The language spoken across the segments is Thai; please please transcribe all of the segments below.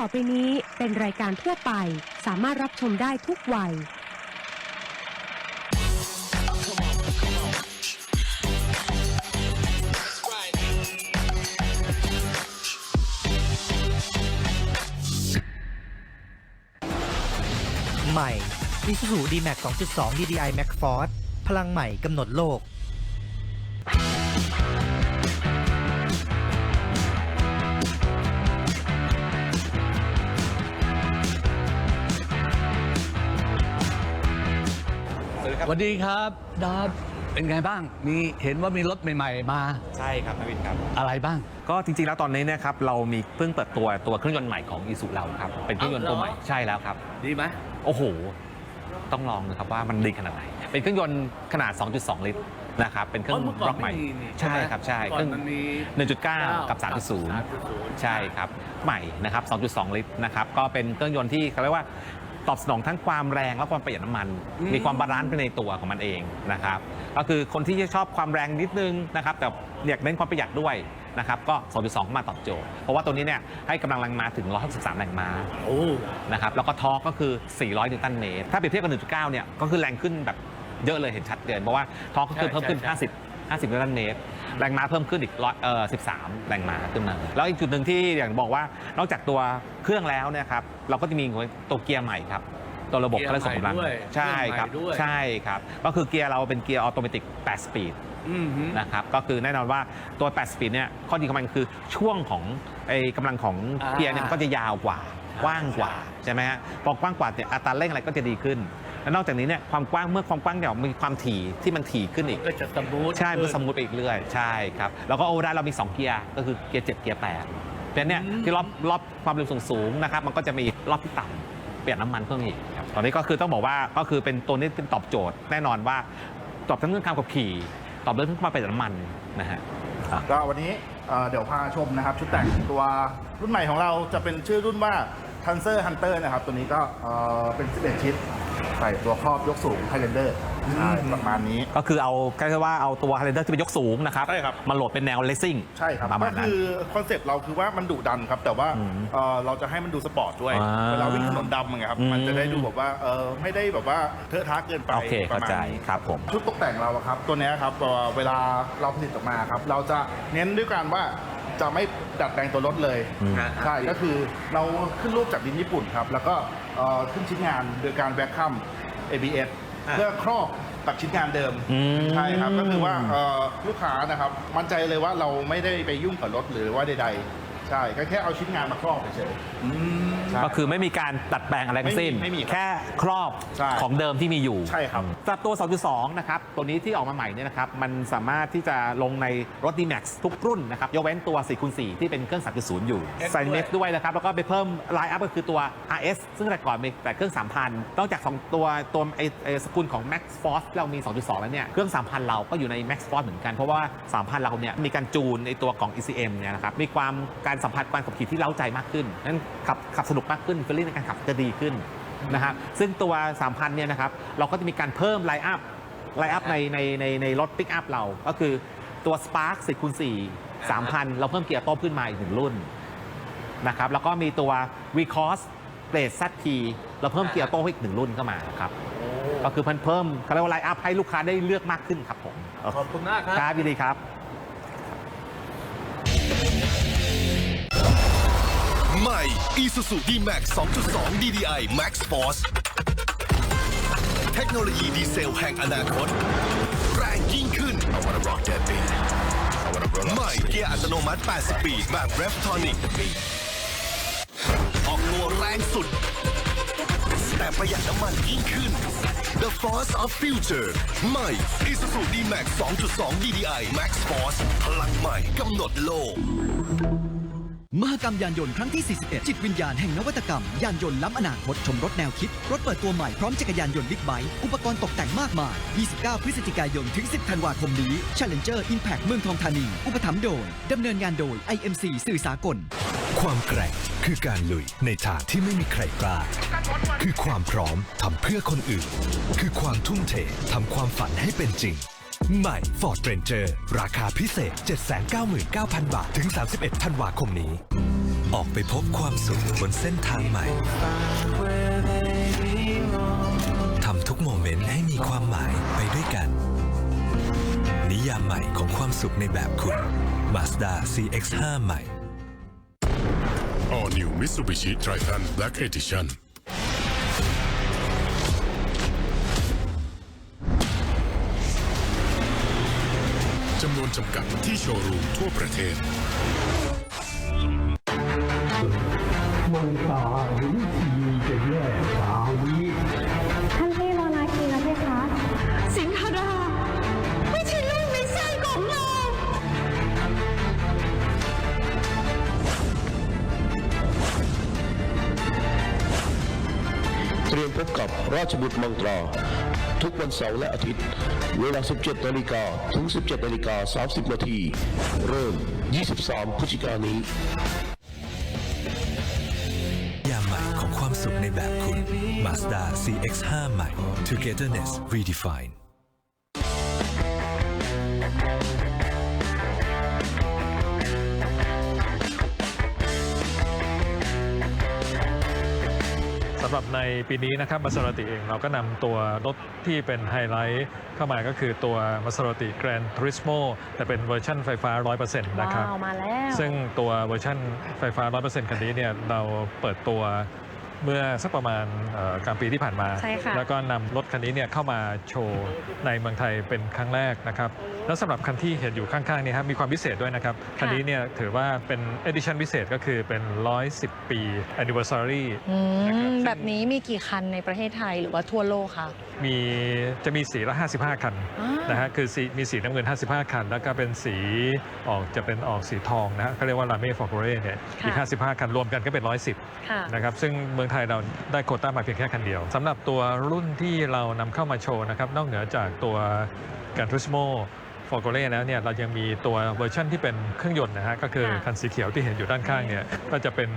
ต่อไปนี้เป็นรายการทั่วไป สามารถรับชมได้ทุกวัย ใหม่ Isuzu D-Max 2.2 DDI Max Force พลังใหม่กำหนดโลก วัสดีครับดาบเป็นไงบ้าง มีเห็นว่ามีรถใหม่ ๆ มา ใช่ครับนวินครับ อะไรบ้าง ก็จริงๆแล้วตอนนี้เนะครับเรามีเพิ่งเปิดตัวตัวเครื่องยนต์ใหม่ของอีสุเราครับเป็นเครื่องยนต์ตัวใหม่เอาเหรอใช่แล้วครับ ดีไหมโอ้โห ต้องลองนะครับว่ามันดีขนาดไหน เป็นเครื่องยนต์ขนาด 2.2 ลิตรนะครับ เป็นเครื่องเมื่อก่อนบล็อกใหม่ไม่มีนี่ใช่ครับ ใช่ก่อนมันมี1.9 กับ 3.0 ใช่ครับ ใหม่นะครับ 2.2 ลิตรนะครับ ก็เป็นเครื่องยนต์ที่เขาเรียกว่า ตอบสนองทั้งความแรงและความประหยัดน้ำมันอืมมีความบาลานซ์ไปในตัวของมันเองนะครับ ก็คือคนที่ชอบความแรงนิดนึงนะครับ แต่อยากเน้นความประหยัดด้วยนะครับ ก็ 2.2 มาตอบโจทย์ เพราะว่าตัวนี้เนี่ยให้กำลังแรงม้าถึง 163 แรงม้าโอ้นะครับ แล้วก็ทอร์กก็คือ 400 นิวตันเมตร ถ้าเปรียบเทียบกับ 1.9 เนี่ย ก็คือแรงขึ้นแบบเยอะเลยเห็นชัดเจนเพราะว่าทอร์กก็คือเพิ่มขึ้น 50 50นิวตันเมตรแรงม้าเพิ่มขึ้นอีกร้อยเอ่อ13 แรงม้าขึ้นมาแล้วอีกจุดหนึ่งที่อย่างบอกว่านอกจากตัวเครื่องแล้วเนี่ยครับเราก็จะมีตัวเกียร์ใหม่ครับตัวระบบเกียร์เขาเรียกส่งกำลังใหม่ด้วยใช่ครับเครื่องใหม่ด้วย ใช่ครับ ก็คือเกียร์เราเป็นเกียร์ออโตเมติก8สปีด อืมฮึ นะครับก็คือแน่นอนว่าตัว 8 สปีดเนี่ยข้อดีของมันคือช่วงของไอ้กำลังของอ่าเกียร์เนี่ยมันก็จะยาวกว่า กว้างกว่า ใช่ไหมฮะพอกว้างกว่าเนี่ยอัตราเร่งอะไรก็จะดีขึ้น แล้วนอกจากนี้เนี่ยความกว้างเมื่อความกว้างเนี่ยมีความถี่ที่มันถี่ขึ้นอีก ก็จะสมูทใช่มันสมูทไปอีกเรื่อยใช่ครับแล้วก็โอเวอร์ไดเรามี 2 เกียร์ก็คือเกียร์7เกียร์8เพราะฉะนั้นเนี่ยที่รอบรอบความเร็วสูงๆนะครับมันก็จะมีรอบที่ต่ำเปลี่ยนน้ำมันเพิ่มอีกครับตอนนี้ก็คือต้องบอกว่าก็คือเป็นตัวนี้เป็นตอบโจทย์แน่นอนว่าตอบทั้งเรื่องการขับขี่ ตอบเรื่องความประหยัดน้ำมันนะฮะ ก็วันนี้เอ่อเดี๋ยวพาชมนะครับ ชุดแต่งตัวรุ่นใหม่ของเราจะเป็นชื่อรุ่นว่า t a n s e r Hunter นะครับ ตัวนี้ก็เอ่อเป็น11ชิ้น ใส่ตัวครอบยกสูง Highlander ใช่ประมาณนี้ ก็คือเอาแค่ว่าเอาตัวฮาร์เรนเดอร์ที่เป็นยกสูงนะครับใช่ครับมาโหลดเป็นแนวเลสซิ่งใช่ครับประมาก็ณนั้น คือคอนเซปต์เราคือว่ามันดุดันครับ แต่ว่าอืมเอ่อเราจะให้มันดูสปอร์ตด้วยอ่าเวลาวิ่งถนนดำไงครับอืม มันจะได้ดูแบบว่าเออไม่ได้แบบว่าเทอะทะเกินไปโอเคประเข้ามาณใจนี้ ครับผม ชุดตกแต่งเราอะครับ ตัวเนี้ยครับเอ่อเวลาเราผลิตออกมาครับ เราจะเน้นด้วยการว่า จะไม่ดัดแปลงตัวรถเลยอืมใช่ก็คือเราขึ้นรูปจากดินญี่ปุ่นครับ แล้วก็เอ่อขึ้นชิ้นงานโดยการแวคคัม ABS เพื่อครอบกับชิ้นงานเดิมอืม ใช่ครับก็คือว่าเอ่อลูกค้านะครับมั่นใจเลยว่าเราไม่ได้ไปยุ่งกับรถหรือว่าใดๆ ใช่ก็แค่เอาชิ้นงานมาครอบเฉยๆใช่ ก็คือไม่มีการดัดแปลงอะไรทั้งสิ้น ไม่มีไม่มีครับแค่ครอบใช่ของเดิมที่มีอยู่ใช่ครับ สำหรับตัว 2.2 นะครับ ตัวนี้ที่ออกมาใหม่เนี่ยนะครับ มันสามารถที่จะลงในรถ D-Max ทุกรุ่นนะครับ ยกเว้นตัว4คูณ4ที่เป็นเครื่อง 3.0 อยู่เอ็กซ์ใส่ด้วยเน็ตด้วยนะครับ แล้วก็ไปเพิ่มไลน์อัพก็คือตัว RS ซึ่งแต่ก่อนมีแต่เครื่อง 3,000 นอกจาก2ตัวตัวไอไอสกุลของ Max Force ที่เรามี 2.2 แล้วเนี่ย เครื่อง 3,000 เราก็อยู่ใน Max Force เหมือนกัน เพราะว่า 3,000 เราเนี่ยมีการจูนในตัวของ ECM เนี่ยนะครับ มีความการสัมผัสการขับขี่ที่เล้าใจมากขึ้นนั้นขับขับสนุกมากขึ้นฟีลลิ่งในการขับจะดีขึ้นนะฮะซึ่งตัว 3,000เนี่ยนะครับเราก็จะมีการเพิ่มไลน์อัพไลน์อัพในในในในรถปิกอัพเรา ก็คือตัว Spark 10คูณ4 3,000 เราเพิ่มเกียร์โต้ขึ้นมาอีกหนึ่งรุ่นนะครับแล้วก็มีตัว v c o s Blade ZP เราเพิ่มเกียร์โต้ให้อีกหนึ่งรุ่นเข้ามาครับก็คือเพิ่มเพิ่มเขาเรียกว่าไลน์อัพให้ลูกค้าได้เลือกมากขึ้นครับผมขอบคุณมากครับครับยินดีครับ ใหม่ Isuzu D-Max 2.2 DDI Max Force เทคโนโลยีดีเซลแห่งอนาคต แรงยิ่งขึ้น I wanna rock that beat. I wanna roll up. ใหม่เกียร์อัตโนมัติ8สปีดแบบ Reftonic ออกตัวแรงสุด แต่ประหยัดน้ำมันยิ่งขึ้น The Force of Future ใหม่ Isuzu D-Max 2.2 DDI Max Force พลังใหม่กำหนดโลก มหกรรมยานยนต์ครั้งที่ 41 จิตวิญญาณแห่งนวัตกรรม ยานยนต์ล้ำอนาคตชมรถแนวคิด รถเปิดตัวใหม่พร้อมจักรยานยนต์บิ๊กไบค์อุปกรณ์ตกแต่งมากมาย 29 พฤศจิกายน ถึง 10 ธันวาคมนี้ Challenger Impact เมืองทองธานี อุปถัมภ์โดย ดำเนินงานโดย IMC สื่อสากล ความแกร่งคือการลุยในทางที่ไม่มีใครกล้า คือความพร้อมทำเพื่อคนอื่น คือความทุ่มเททำความฝันให้เป็นจริง ใหม่ Ford Ranger ราคาพิเศษ 799,000 บาท ถึง 31 ธันวาคมนี้ ออกไปพบความสุขบนเส้นทางใหม่ ทำทุกโมเมนต์ให้มีความหมายไปด้วยกัน นิยามใหม่ของความสุขในแบบคุณ Mazda CX-5 ใหม่ All New Mitsubishi Triton Black Edition ำนวนจำกัดที่โชว์รูมทั่วประเทศท่านพี่รอนาคีนะเพคะสิงหราไม่ใช่ลูกในไส้ของเราเตรียมพบกับราชบุตรมังตรา ทุกวันเสาร์และอาทิตย์ เวลา 17นาฬิกาถึง 17นาฬิกา30นาที เริ่ม 23 พฤศจิกายนนี้ยามใหม่ของความสุขในแบบคุณ Mazda CX-5 ใหม่ Togetherness Redefined ำหรับในปีนี้นะครับมาส r ติเองเราก็นำตัวรถที่เป็นไฮไลท์เข้ามาก็คือตัวมาส r ติ Grand Turismo แต่เป็นเวอร์ชันไฟฟ้า 100%นะครับ ว้าวมาแล้ว ซึ่งตัวเวอร์ชันไฟฟ้า 100%คันนี้เนี่ยเราเปิดตัว เมื่อสักประมาณเอ่อกลางปีที่ผ่านมาใช่ค่ะแล้วก็นำรถคันนี้เนี่ยเข้ามาโชว์ในเมืองไทยเป็นครั้งแรกนะครับ แล้วสำหรับคันที่เห็นอยู่ข้างๆนี้ครับมีความพิเศษด้วยนะครับ คันนี้เนี่ยถือว่าเป็น edition พิเศษก็คือเป็น 110 ปี anniversary อืนะครับมซึ่งแบบนี้มีกี่คันในประเทศไทยหรือว่าทั่วโลกคะมีจะมีสีละ55 คันอ่านนะฮะคือสีมีสีน้ำเงิน 55 คัน แล้วก็เป็นสีออกจะเป็นออกสีทองนะฮะเขาเรียกว่าลาเม่ฟอร์โกเรเนี่ยอีก 55 คันรวมกันก็เป็น 110ค่ะนะครับซึ่งเมืองไทยเราได้โคต้ามาเพียงแค่คันเดียวสำหรับตัวรุ่นที่เรานำเข้ามาโชว์นะครับนอกเหนือจากตัวการทริสโม ฟอร์โกเล่แล้วเนี่ยเรายังมีตัวเวอร์ชันที่เป็นเครื่องยนต์นะฮะก็คือค่ะคันสีเขียวที่เห็นอยู่ด้านข้างเนี่ยก็จะเป็น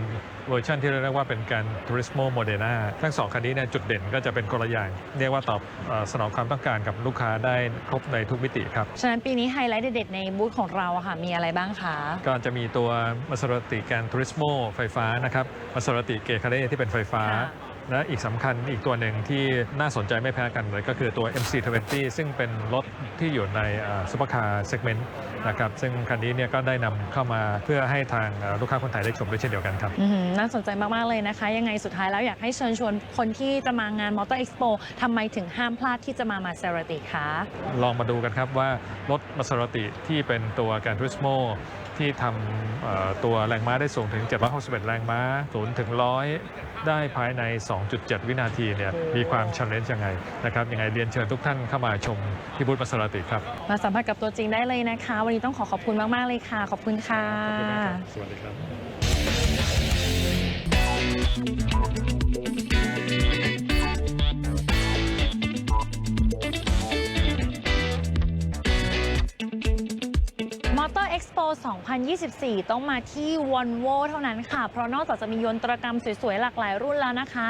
เวอร์ชันที่เรียกว่าเป็นการทริสโมโมเดนาทั้งสองคันนี้เนี่ยจุดเด่นก็จะเป็นคนละอย่างเรียกว่าตอบเอ่อสนองความต้องการกับลูกค้าได้ครบในทุกมิติครับ ฉะนั้นปีนี้ไฮไลท์เด็ดๆในบูธของเราอะค่ะมีอะไรบ้างคะก็จะมีตัวมาส r ติการทริสโมไฟฟ้านะครับมาส r ติเกคาเ e ที่เป็นไฟฟ้าค่ะ และอีกสำคัญอีกตัวหนึ่งที่น่าสนใจไม่แพ้กันเลยก็คือตัว MC20 ซึ่งเป็นรถที่อยู่ในซูเปอร์คาร์เซกเมนต์ นะครับซึ่งคันนี้เนี่ยก็ได้นำเข้ามาเพื่อให้ทางเอ่อลูกค้าคนไทยได้ชมด้วยเช่นเดียวกันครับอื้อหือน่าสนใจมาก ๆ เลยนะคะ ยังไงสุดท้ายแล้วอยากให้เชิญชวนคนที่จะมางาน Motor Expo ทำไมถึงห้ามพลาดที่จะมามาเซราติคะลองมาดูกันครับว่ารถมาส r ติที่เป็นตัวการทริสโมที่ทำเอ่อตัวแรงม้าได้สูงถึง 761 แรงม้า0ถึง 100 ได้ภายใน 2.7 วินาทีเนี่ยมีความชันเลนจ์ยังไงนะครับยังไงเรียนเชิญทุกท่านเข้ามาชมที่บูธมาส r ติครับ มาสัมผัสกับตัวจริงได้เลยนะคะวันนี้ต้องขอขอบคุณมาก ๆ เลยค่ะ ขอบคุณค่ะขอบคุณมากครับสวัสดีครับมอเตอร์เอ็กซ์โป2024 ต้องมาที่วอนโวเท่านั้นค่ะ เพราะนอกจากจะมียนตรกรรมสวย ๆ หลากหลายรุ่นแล้วนะคะ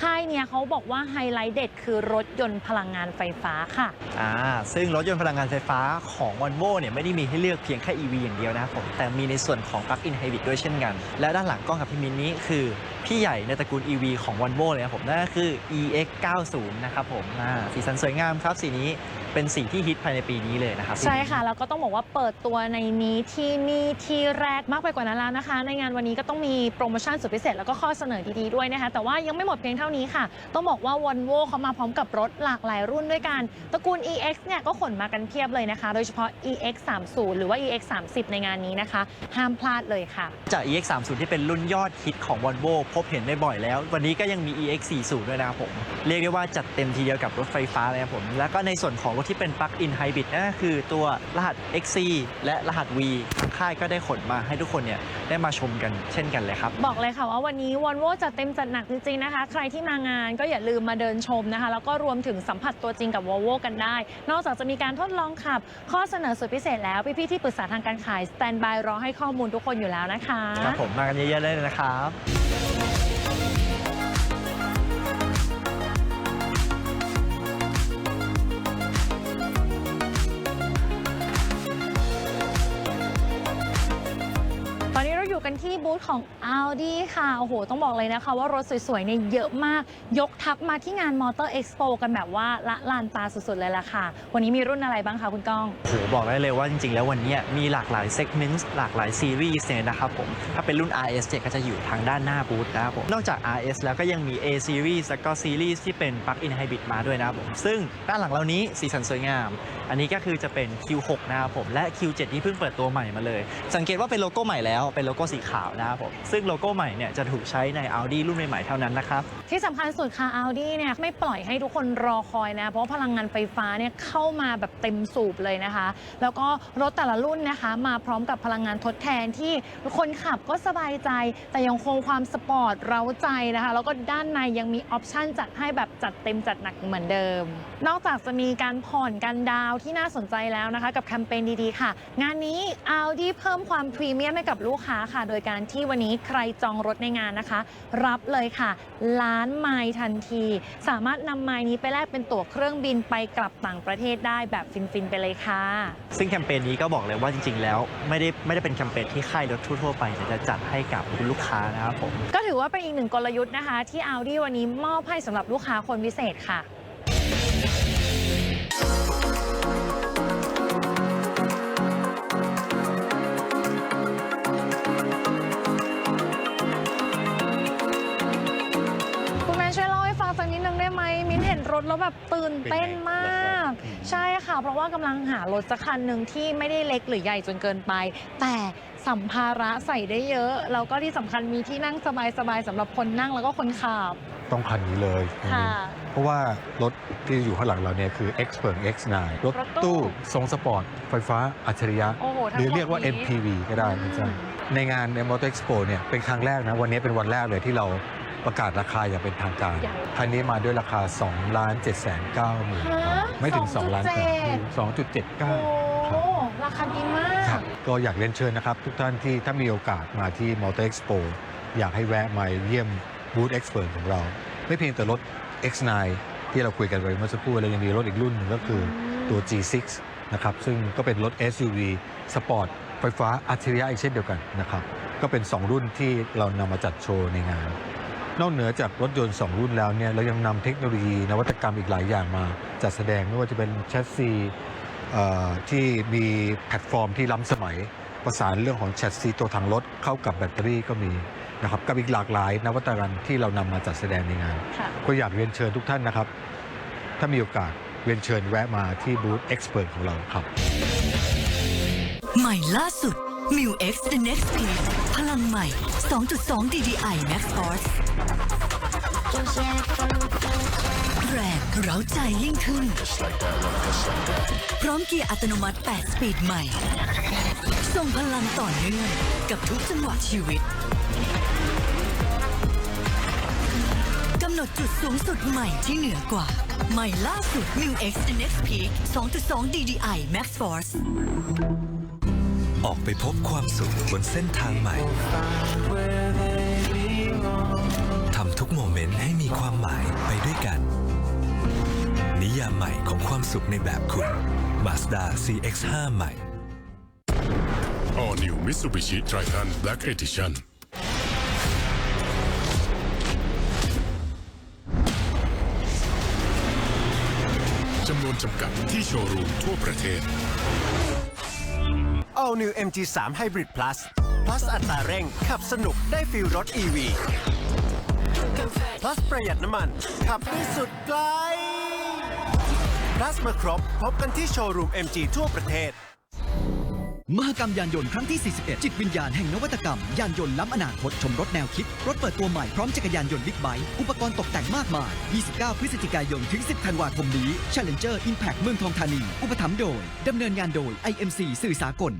ค่ายเนี่ยเขาบอกว่าไฮไลท์เด็ดคือรถยนต์พลังงานไฟฟ้าค่ะ อ่าซึ่งรถยนต์พลังงานไฟฟ้าของ v o l v o เนี่ยไม่ได้มีให้เลือกเพียงแค่ EV อย่างเดียวนะครับผมแต่มีในส่วนของ Plug-in Hybrid ด้วยเช่นกัน และด้านหลังกล้องกับพี่มินนี้คือ พี่ใหญ่ในตระกูล EV ของ v o l v o เลยครับผมนั่นก็คือ EX90 นะครับผมอ่าสีสันสวยงามครับสีนี้ เป็นสีที่ฮิตภายในปีนี้เลยนะครับ ใช่ค่ะ แล้วก็ต้องบอกว่าเปิดตัวในนี้ที่นี่ที่แรกมากไปกว่านั้นแล้วนะคะ ในงานวันนี้ก็ต้องมีโปรโมชั่นสุดพิเศษแล้วก็ข้อเสนอดีๆด้วยนะคะ แต่ว่ายังไม่หมดเพียงเท่านี้ค่ะ ต้องบอกว่า Volvo เขามาพร้อมกับรถหลากหลายรุ่นด้วยกันตระกูล EX เนี่ยก็ขนมากันเพียบเลยนะคะ โดยเฉพาะ EX30 หรือว่า EX30 ในงานนี้นะคะ ห้ามพลาดเลยค่ะ จาก EX30 ที่เป็นรุ่นยอดฮิตของ Volvo พบเห็นได้บ่อยแล้ว วันนี้ก็ยังมี EX40 ด้วยนะครับผม เรียกได้ว่าจัดเต็มทีเดียวกับรถไฟฟ้าเลยครับผม แล้วก็ในส่วนของรถที่เป็น Plug-in Hybrid นั่นก็คือตัวรหัส XC และรหัส V ทางค่ายก็ได้ขนมาให้ทุกคนเนี่ยได้มาชมกันเช่นกันเลยครับ บอกเลยค่ะว่าวันนี้วอลโวจัดเต็มจัดหนักจริงๆนะคะ ใครที่มางานก็อย่าลืมมาเดินชมนะคะ แล้วก็รวมถึงสัมผัสตัวจริงกับวอลโวกันได้ นอกจากจะมีการทดลองขับ ข้อเสนอสุดพิเศษแล้ว พี่ๆที่ปรึกษาทางการขายสแตนบายรอให้ข้อมูลทุกคนอยู่แล้วนะคะ ครับผมมากันเยอะๆเลยนะครับ บูธของ Audi ค่ะ โอ้โห ต้องบอกเลยนะคะว่ารถสวยๆเนี่ยเยอะมาก ยกทัพมาที่งาน Motor Expo กันแบบว่าละลานตาสุดๆเลยล่ะค่ะ วันนี้มีรุ่นอะไรบ้างคะคุณก้อง โอ้โห บอกได้เลยว่าจริงๆ แล้ววันนี้มีหลากหลายเซกเมนต์หลากหลายซีรีส์เนี่ยนะครับผม ถ้าเป็นรุ่น RS เนี่ยก็จะอยู่ทางด้านหน้าบูธนะครับผม นอกจาก RS แล้วก็ยังมี A Series แล้วก็ซีรีส์ที่เป็น Plug-in Hybrid มาด้วยนะครับผม ซึ่งด้านหลังเรานี้สีสันสวยงาม อันนี้ก็คือจะเป็น Q6 นะครับผม และ Q7 ที่เพิ่งเปิดตัวใหม่มาเลย สังเกตว่าเป็นโลโก้ใหม่แล้ว เป็นโลโก้สีขาวนะครับผม ซึ่งโลโก้ใหม่เนี่ยจะถูกใช้ใน Audi รุ่นใหม่ๆเท่านั้นนะครับ ที่สำคัญสุดค่ะ Audi เนี่ยไม่ปล่อยให้ทุกคนรอคอยนะ เพราะพลังงานไฟฟ้าเนี่ยเข้ามาแบบเต็มสูบเลยนะคะ แล้วก็รถแต่ละรุ่นนะคะ มาพร้อมกับพลังงานทดแทนที่คนขับก็สบายใจ แต่ยังคงความสปอร์ตเร้าใจนะคะ แล้วก็ด้านในยังมีออปชั่นจัดให้แบบจัดเต็มจัดหนักเหมือนเดิม นอกจากจะมีการผ่อนกันดาวที่น่าสนใจแล้วนะคะ กับแคมเปญดีๆ ค่ะ งานนี้ Audi เพิ่มความพรีเมียมให้กับลูกค้าค่ะ โดยการที่วันนี้ใครจองรถในงานนะคะ รับเลยค่ะ ล้านไมล์ทันที สามารถนำไมล์นี้ไปแลกเป็นตั๋วเครื่องบินไปกลับต่างประเทศได้แบบฟินๆไปเลยค่ะ ซึ่งแคมเปญนี้ก็บอกเลยว่าจริงๆ แล้ว ไม่ได้ไม่ได้เป็นแคมเปญที่ค่ายรถทั่วๆไปแต่จะจัดให้กับคุณลูกค้านะครับผมก็ถือว่าเป็นอีกหนึ่งกลยุทธ์นะคะ ที่ Audi วันนี้มอบให้สำหรับลูกค้าคนพิเศษค่ะ แล้วแบบตื่นเต้นมาก ใช่ค่ะ เพราะว่ากำลังหารถสักคันหนึ่งที่ไม่ได้เล็กหรือใหญ่จนเกินไป แต่สัมภาระใส่ได้เยอะ แล้วก็ที่สำคัญมีที่นั่งสบายๆสำหรับคนนั่งแล้วก็คนขับ ต้องคันนี้เลยค่ะเพราะว่ารถที่อยู่ข้างหลังเราเนี่ยคือ Expert X9 รถรถตู้ ตู้ทรงสปอร์ต ไฟฟ้าอัจฉริยะ โอ้โหทั้งหรือเรียกว่า หมดนี้ MPV ก็ได้นะจ๊ะในงานใน Motor Expo เนี่ยเป็นครั้งแรกนะ วันนี้เป็นวันแรกเลยที่เรา ประกาศราคาอย่างเป็นทางการใหญ่คันนี้มาด้วยราคา2ล้าน7แสน9หมื่นฮะไม่ถึง 2 ล้าน2.7 2.79โอ้ราคาดีมาครักบก็อยากเรียนเชิญนะครับ ทุกท่านที่ถ้ามีโอกาสมาที่ Motor Expo อยากให้แวะมาเยี่ยมบูธ Expert ของเรา ไม่เพียงแต่รถ X9 ที่เราคุยกันไปเมื่อสักครู่เรายังมีรถอีกรุ่นหนึงก็คือตัว G6 นะครับซึ่งก็เป็นรถ SUV สปอร์ตไฟฟ้าอัจฉริยะอีกเช่นเดียวกันนะครับก็เป็น 2 รุ่นที่เรานำมาจัดโชว์ในงาน นอกเหนือจากรถยนต์ 2 รุ่นแล้วเนี่ยเรายังนำเทคโนโลยีนวัตกรรมอีกหลายอย่างมา จัดแสดงไม่ว่าจะเป็นแชสซีเอ่อที่มีแพลตฟอร์มที่ล้ำสมัย ประสานเรื่องของแชสซีตัวถังรถเข้ากับแบตเตอรี่ก็มีนะครับกับอีกหลากหลายนวัตกรรมที่เรานำมาจัดแสดงในงานค่ะก็อยากเรียนเชิญทุกท่านนะครับ ถ้ามีโอกาสเรียนเชิญแวะมาที่บูธ Expert ของเราครับ ใหม่ล่าสุด m u X The Next Peak พ ลังใหม่ 2.2 DDI Max Force แรงเร้าใจยิ่งขึ้น พร้อมเกียร์อัตโนมัติ 8 สปีดใหม่ ส่งพลังต่อเนื่องกับทุกจังหวะชีวิต กำหนดจุดสูงสุดใหม่ที่เหนือกว่า ใหม่ล่าสุด m u X Next Peak 2.2 DDI Max Force ออกไปพบความสุขบนเส้นทางใหม่ ทำทุกโมเมนต์ให้มีความหมายไปด้วยกัน นิยามใหม่ของความสุขในแบบคุณ Mazda CX-5 ใหม่ All New Mitsubishi Triton Black Edition จำนวนจำกัดที่โชว์รูมทั่วประเทศ All New MG3 Hybrid Plus Plus อัตราเร่ง ขับสนุกได้ฟิลรถ EV Plus ประหยัดน้ำมัน ขับได้สุดไกล Plus มาครบ พบกันที่โชว์รูม MG ทั่วประเทศ มหกรรมยานยนต์ครั้งที่ 41 จิตวิญญาณแห่งนวัตกรรม ยานยนต์ล้ำอนาคต ชมรถแนวคิด รถเปิดตัวใหม่พร้อมจักรยานยนต์บิ๊กไบค์อุปกรณ์ตกแต่งมากมาย 29 พฤศจิกายน ถึง 10 ธันวาคมนี้ Challenger Impact เมืองทองธานี อุปถัมภ์โดยดำเนินงานโดย IMC สื่อสากล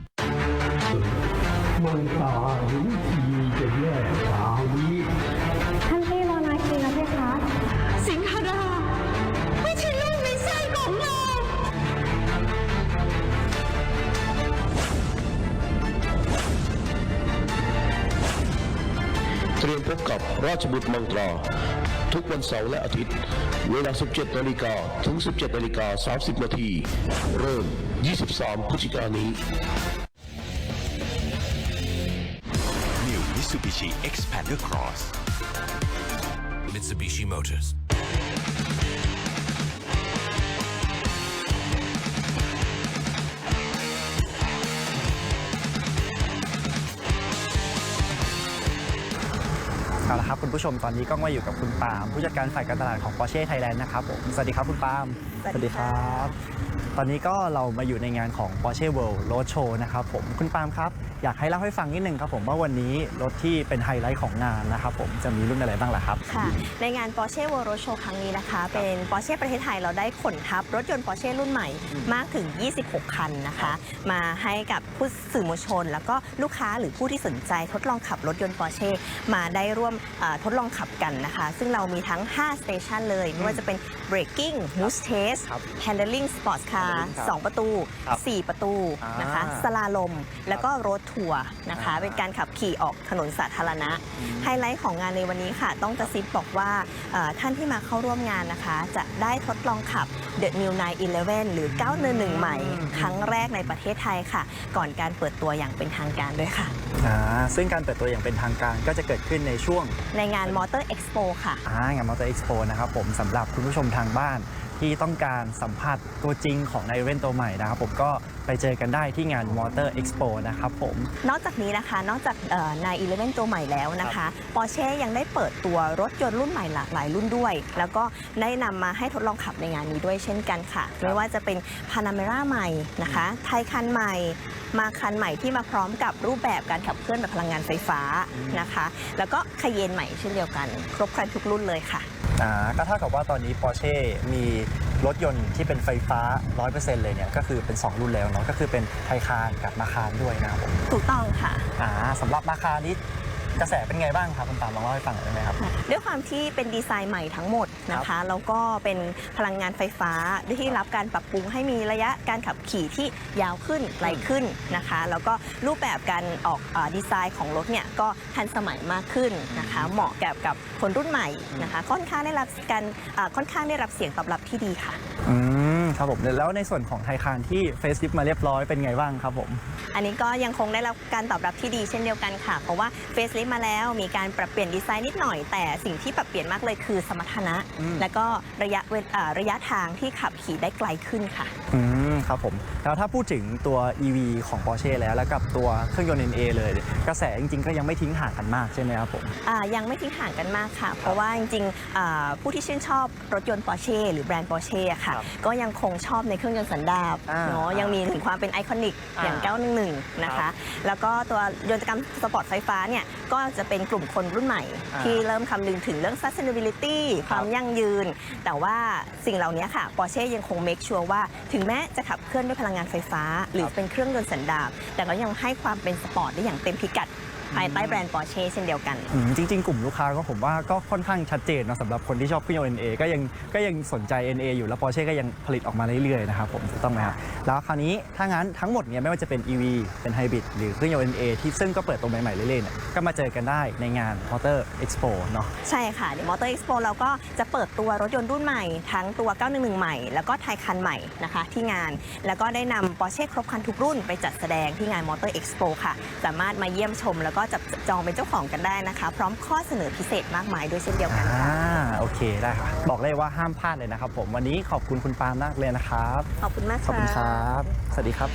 ท่านพี่รอนาคีนะเพคะสิงคดาไม่ใช่ลูกในไส้ของเรา เตรียมพบกับราชบุตรมังตรา ทุกวันเสาร์และอาทิตย์ เวลา 17นาฬิกาถึง 17นาฬิกา30นาทีเริ่ม 23พฤศจิกายนนี้ Mitsubishi Xpander Cross Mitsubishi Motors เอาละครับคุณผู้ชมตอนนี้ก็มาอยู่กับคุณปาล์มผู้จัดการฝ่ายการตลาดของ Porsche Thailand นะครับผมสวัสดีครับคุณปาล์มสวัสดีค่ะบ ตอนนี้ก็เรามาอยู่ในงานของ Porsche World Road Show นะครับผมคุณปาล์มครับ อยากให้เล่าให้ฟังนิดนึงครับผมว่าวันนี้รถที่เป็นไฮไลท์ของงานนะครับผมจะมีรุ่นอะไรบ้างล่ะครับ ค่ะ ในงาน Porsche World Road Show ครั้งนี้นะคะ เป็น Porsche ประเทศไทยเราได้ขนทับ รถยนต์ Porsche รุ่นใหม่มากถึง 26 คันนะคะ มาให้กับผู้สื่อมวลชน แล้วก็ลูกค้าหรือผู้ที่สนใจทดลองขับรถยนต์ Porsche มาได้ร่วมเอ่อทดลองขับกันนะคะ ซึ่งเรามีทั้ง5 station เลยไม่ว่าจะเป็น braking moose test handling sports car ครับ2 ประตู ครับ4 ประตูนะคะอ่าสลาลม แล้วก็รถทัวร์นะคะเป็นการขับขี่ออกถนนสาธารณะ ไฮไลท์ของงานในวันนี้ค่ะ ต้องกระซิบบอกว่าเอ่อท่านที่มาเข้าร่วมงานนะคะ จะได้ทดลองขับ The New 911 หรือ 911 ใหม่ครั้งแรกในประเทศไทยค่ะ ก่อนการเปิดตัวอย่างเป็นทางการด้วยค่ะ อ่าซึ่งการเปิดตัวอย่างเป็นทางการก็จะเกิดขึ้นในช่วงในงาน Motor Expo ค่ะ อ่างานมอเตอร์เอ็กซ์โปนะครับผมสำหรับคุณผู้ชมทางบ้าน ที่ต้องการสัมผัสตัวจริงของในเว่นตัวใหม่นะครับผมก็ไปเจอกันได้ที่งานมอเตอร์เอ็กซ์โปนะครับผม นอกจากนี้นะคะนอกจากนาย11ตัวใหม่แล้วนะคะปอร์เช่ยังได้เปิดตัวรถยนต์รุ่นใหม่หลากหลายรุ่นด้วย แล้วก็ได้นำมาให้ทดลองขับในงานนี้ด้วยเช่นกันค่ะ ไม่ว่าจะเป็นพานาเมราใหม่นะคะไทยคันใหม่มาคันใหม่ที่มาพร้อมกับรูปแบบการขับเคลื่อนแบบพลังงานไฟฟ้านะคะ แล้วก็คาเยนใหม่เช่นเดียวกัน ครบครันทุกรุ่นเลยค่ะ อ่าก็เท่ากับว่าตอนนี้ Porsche มีรถยนต์ที่เป็นไฟฟ้า 100%เลยเนี่ยก็คือเป็น 2 รุ่นแล้วเนาะก็คือเป็นไทคานกับมาคารด้วยนะครับผมถูกต้องค่ะ อ่าสำหรับมาคารนี้ กระแสเป็นไงบ้างครับคุณปาล์มลองเล่าให้ฟังหน่อยได้ไหมครับ ด้วยความที่เป็นดีไซน์ใหม่ทั้งหมดนะคะ แล้วก็เป็นพลังงานไฟฟ้าที่รับการปรับปรุงให้มีระยะการขับขี่ที่ยาวขึ้นไกลขึ้นนะคะ แล้วก็รูปแบบการออกเออดีไซน์ของรถเนี่ยก็ทันสมัยมากขึ้นนะคะ เหมาะกับกับคนรุ่นใหม่นะคะ ค่อนข้างได้รับการอ่าค่อนข้างได้รับเสียงตอบรับที่ดีค่ะ อืมครับผมแล้วในส่วนของไทคานที่เฟซลิฟมาเรียบร้อยเป็นไงบ้างครับผม อันนี้ก็ยังคงได้รับการตอบรับที่ดีเช่นเดียวกันค่ะ เพราะว่าเฟซลิฟมาแล้ว มีการปรับเปลี่ยนดีไซน์นิดหน่อย แต่สิ่งที่ปรับเปลี่ยนมากเลยคือสมรรถนะ อืม และก็ระยะเวลอ่าระยะทางที่ขับขี่ได้ไกลขึ้นค่ะ อืมครับผมแล้วถ้าพูดถึงตัว EV ของ Porsche แล้ว แล้วกับตัวเครื่องยนต์ NA เลย กระแสจริงๆ ก็ยังไม่ทิ้งห่างกันมากใช่ไหมครับผม อ่ายังไม่ทิ้งห่างกันมากค่ะ เพราะว่าจริงๆอ่าผู้ที่ชื่นชอบรถยนต์ Porsche หรือแบรนด์ Porsche อะค่ะก็ยังคงชอบในเครื่องยนต์สันดาปอ่าเนาะยังมีถึงความเป็นไอคอนิก อ่าอย่าง 911 นะคะ แล้วก็ตัวยนตกรรมสปอร์ตไฟฟ้าเนี่ยก็จะเป็นกลุ่มคนรุ่นใหม่อ่าที่เริ่มคำนึงถึงเรื่อง sustainability ความยั่งยืน แต่ว่าสิ่งเหล่านี้ค่ะ Porsche ยังคง make sure ว่าถึงแม้จะขับเคลื่อนด้วยพลังงานไฟฟ้า หรือเป็นเครื่องยนต์สันดาปแต่ก็ยังให้ความเป็นสปอร์ตได้อย่างเต็มพิกัด ภายใต้แบรนด์ Porsche เช่นเดียวกัน อืมจริง ๆ กลุ่มลูกค้าก็ผมว่าก็ค่อนข้างชัดเจนเนอะสำหรับคนที่ชอบเครื่องยนต์ NA ก็ยังก็ยังสนใจ NA อยู่แล้ว Porsche ก็ยังผลิตออกมาเรื่อยๆนะครับผมถูกต้องไหมครับแล้วคราวนี้ถ้างั้นทั้งหมดเนี่ยไม่ว่าจะเป็น EV เป็นไฮบริดหรือเครื่องยนต์ NA ที่ซึ่งก็เปิดตัวใหม่ๆเรื่อยๆเนี่ยก็มาเจอกันได้ในงาน Motor Expo เนาะใช่ค่ะเดี๋ยวมอเตอร์เอ็กซ์โปเราก็จะเปิดตัวรถยนต์รุ่นใหม่ ทั้งตัว 911 ใหม่ แล้วก็ไทยคันใหม่นะคะที่งาน แล้วก็ได้นำปอร์เช่ครบคันทุกรุ่นไปจัดแสดงที่งานมอเตอร์เอ็กซ์โปค่ะ สามารถมาเยี่ยมชมแล้วก็จับจองเป็นเจ้าของกันได้นะคะ พร้อมข้อเสนอพิเศษมากมายด้วยเช่นเดียวกันค่ะอ่าโอเคได้ครับบอกเลยว่าห้ามพลาดเลยนะครับผมวันนี้ขอบคุณคุณปาล์มมากเลยนะครับ ขอบคุณมากขอบคุณคค่ะรับ สวัสดีครับ